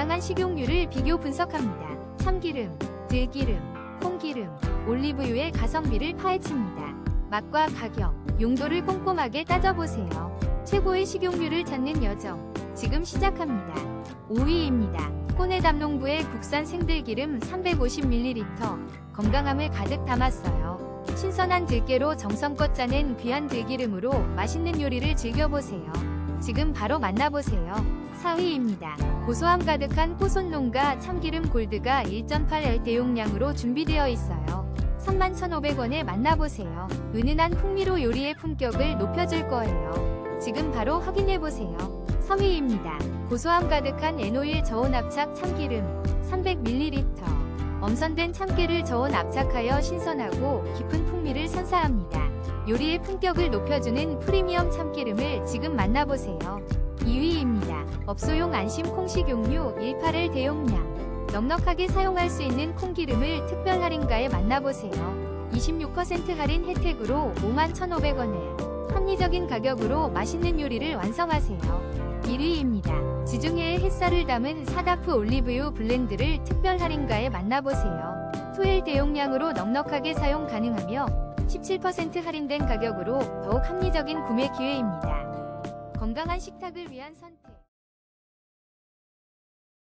다양한 식용유를 비교 분석합니다. 참기름, 들기름, 콩기름, 올리브유의 가성비를 파헤칩니다. 맛과 가격, 용도를 꼼꼼하게 따져보세요. 최고의 식용유를 찾는 여정, 지금 시작합니다. 5위입니다. 코네담농부의 국산 생들기름 350ml, 건강함을 가득 담았어요. 신선한 들깨로 정성껏 짜낸 귀한 들기름으로 맛있는 요리를 즐겨보세요. 지금 바로 만나보세요. 4위입니다. 고소함 가득한 포손농가 참기름 골드가 1.8L 대용량으로 준비되어 있어요. 31,500원에 만나보세요. 은은한 풍미로 요리의 품격을 높여줄 거예요. 지금 바로 확인해보세요. 3위입니다. 고소함 가득한 에노일 저온 압착 참기름 300ml. 엄선된 참깨를 저온 압착하여 신선하고 깊은 풍미를 선사합니다. 요리의 품격을 높여주는 프리미엄 참기름을 지금 만나보세요. 2위입니다. 업소용 안심 콩식용유 18L 대용량. 넉넉하게 사용할 수 있는 콩기름을 특별 할인가에 만나보세요. 26% 할인 혜택으로 51,500원에 합리적인 가격으로 맛있는 요리를 완성하세요. 1위입니다. 지중해의 햇살을 담은 사다프 올리브유 블렌드를 특별 할인가에 만나보세요. 2L 대용량으로 넉넉하게 사용 가능하며 17% 할인된 가격으로 더욱 합리적인 구매 기회입니다. 건강한 식탁을 위한 선택.